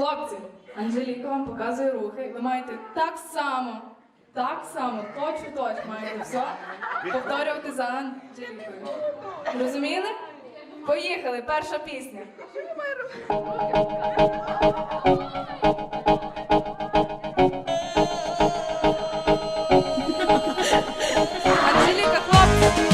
Хлопці, Анжеліка вам показує рухи. Ви маєте так само, так само, точно точно маєте все повторювати за Анжелікою. Розуміли? Поїхали, перша пісня. Анжеліка, хлопці.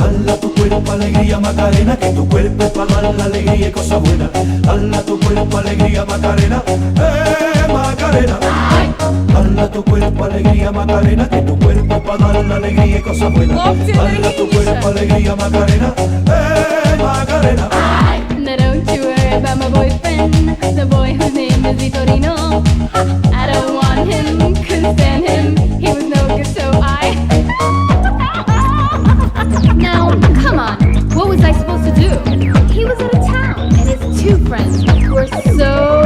And tu cuerpo, alegría, Macarena, que tu cuerpo para dar la alegría y cosa buena. Hala tu cuerpo, alegría, Macarena, eh, Macarena. Hala tu cuerpo, alegría, Macarena, que tu cuerpo para dar la alegría y cosa buena. Hala tu cuerpo, alegría, Macarena, eh, Macarena. so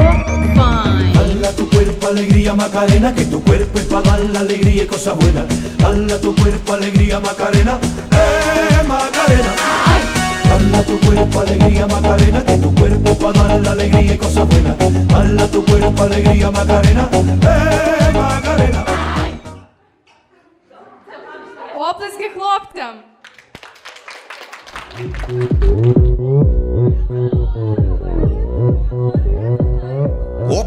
fine. Hala tu cuerpo alegría Macarena, que tu cuerpo es para dar la alegría y cosas buenas. Hala tu cuerpo alegría Macarena, eh Macarena. Hala tu cuerpo alegría Macarena, que tu cuerpo es para dar la alegría y cosas buenas. Hala tu cuerpo alegría Macarena, eh Macarena. Оплески хлопцям.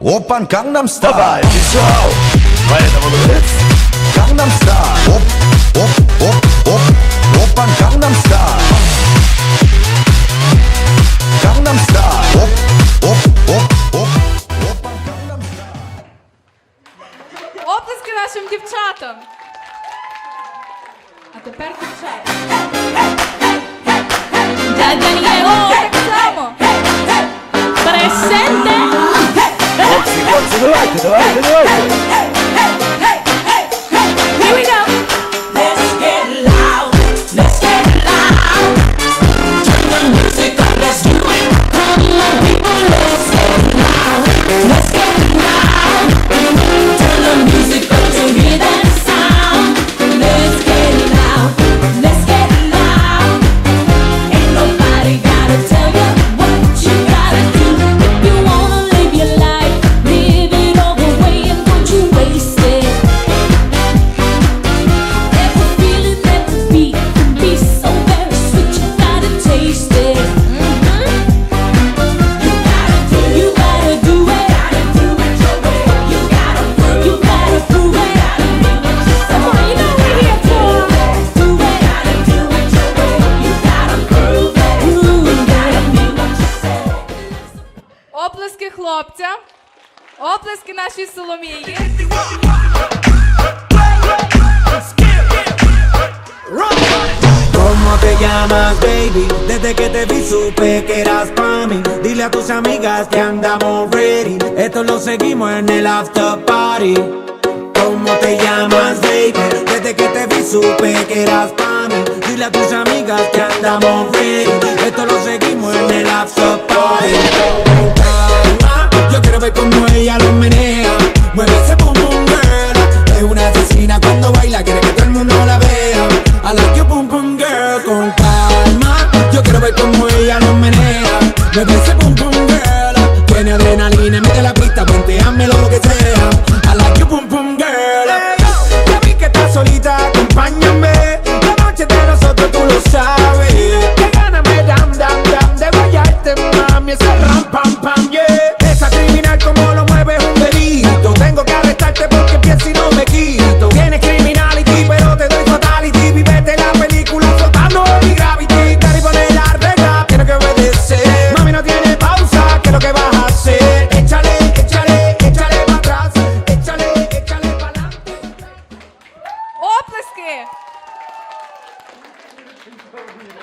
Опан Gangnam Style. Давай, визуал, поэтому ловец Gangnam Style. Оп, оп, оп, оп. Опан Gangnam Style. Gangnam Style. Оп, оп, оп, оп. Опан Gangnam Style. Оплески нашим дівчатам! А тепер дівчата. Дядя Єго! presente. Hey, hey, hey. хлопця. Оплески нашій Соломії. ¿Cómo te llamas, baby? Desde que te vi supe que eras pa' mí. Dile a tus amigas que andamos ready. Esto lo seguimos en el after party. ¿Cómo te llamas, baby? Desde que te vi supe que eras pa' mí. Dile a tus amigas que andamos ready. Esto lo seguimos en el after party. tiene adrenalina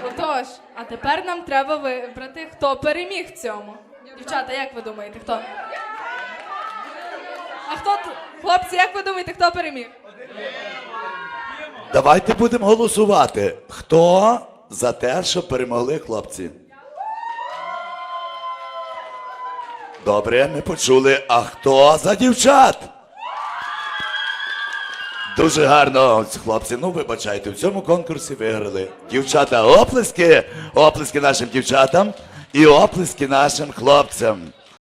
Отож, а тепер нам треба вибрати, хто переміг в цьому. Дівчата, як ви думаєте, хто? А хто хлопці, як ви думаєте, хто переміг? Давайте будемо голосувати. Хто за те, що перемогли хлопці? Добре, ми почули. А хто за дівчат? Дуже гарно, хлопці. Ну, вибачайте, в цьому конкурсі виграли. Дівчата, оплески, оплески нашим дівчатам і оплески нашим хлопцям.